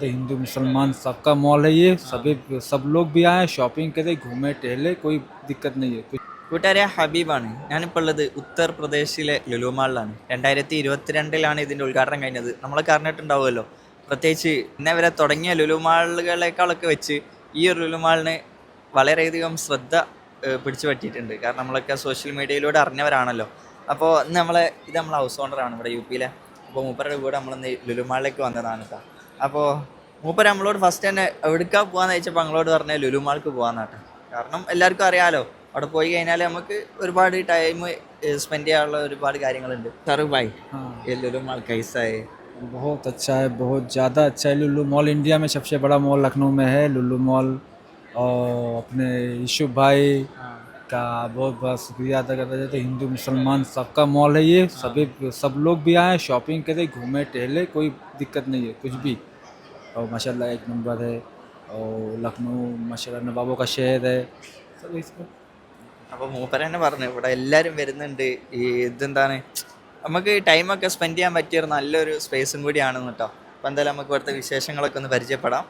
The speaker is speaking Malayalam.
हिंदू मुसलमान सबका मॉल है ये सभी सब लोग भी आए शॉपिंग करें घूमे टहले कोई दिक्कत नहीं है कुछ കൂട്ടുകാരെ ഹബീബാണ് ഞാനിപ്പോൾ ഉള്ളത് ഉത്തർപ്രദേശിലെ ലുലുമാളിലാണ് രണ്ടായിരത്തി ഇരുപത്തിരണ്ടിലാണ് ഇതിൻ്റെ ഉദ്ഘാടനം കഴിഞ്ഞത് നമ്മളൊക്കെ അറിഞ്ഞിട്ടുണ്ടാവുമല്ലോ പ്രത്യേകിച്ച് ഇന്നേ വരെ തുടങ്ങിയ ലുലുമാളുകളെക്കാളൊക്കെ വെച്ച് ഈ ഒരു ലുലുമാളിന് വളരെയധികം ശ്രദ്ധ ഏഹ്, പിടിച്ചു പറ്റിയിട്ടുണ്ട് കാരണം നമ്മളൊക്കെ സോഷ്യൽ മീഡിയയിലൂടെ അറിഞ്ഞവരാണല്ലോ അപ്പോൾ ഇന്ന് നമ്മളെ ഇത് നമ്മളെ ഹൗസ് ഓണറാണ് ഇവിടെ യു പിയിലെ അപ്പോൾ മൂപ്പരുടെ കൂടെ നമ്മളിന്ന് ലുലുമാളിലേക്ക് വന്നതാണ് കേട്ടോ അപ്പോൾ മൂപ്പര് നമ്മളോട് ഫസ്റ്റ് തന്നെ എവിടേക്കാ പോകാന്ന് ചോദിച്ചപ്പോൾ ഞങ്ങളോട് പറഞ്ഞ ലുലുമാൾക്ക് പോകാന്നാട്ടെ കാരണം എല്ലാവർക്കും അറിയാലോ അവിടെ പോയി കഴിഞ്ഞാൽ നമുക്ക് ഒരുപാട് ടൈം സ്പെൻഡ് ചെയ്യാനുള്ള ഒരുപാട് കാര്യങ്ങളുണ്ട് സാറ് ബൈ हाँ ലുലുമാൾ കൈസായി बहुत अच्छा है बहुत ज़्यादा अच्छा है लुल्लू मॉल इंडिया में सबसे बड़ा मॉल लखनऊ में है लुल्लू मॉल और अपने यूसुफ भाई का बहुत बहुत शुक्रिया अदा करना चाहते हैं। हिंदू मुसलमान सबका मॉल है ये सभी सब लोग भी आए शॉपिंग करें घूमे टहले कोई दिक्कत नहीं है कुछ भी और माशाल्लाह एक नंबर है और लखनऊ माशाल्लाह नवाबों का शहर है सब इसमें അപ്പോൾ മൂപ്പര തന്നെ പറഞ്ഞു ഇവിടെ എല്ലാവരും വരുന്നുണ്ട് ഈ ഇതെന്താണ് നമുക്ക് ടൈമൊക്കെ സ്പെൻഡ് ചെയ്യാൻ പറ്റിയ ഒരു നല്ലൊരു സ്പേസും കൂടിയാണെന്ന് കേട്ടോ അപ്പോൾ എന്തായാലും നമുക്ക് ഇവിടുത്തെ വിശേഷങ്ങളൊക്കെ ഒന്ന് പരിചയപ്പെടാം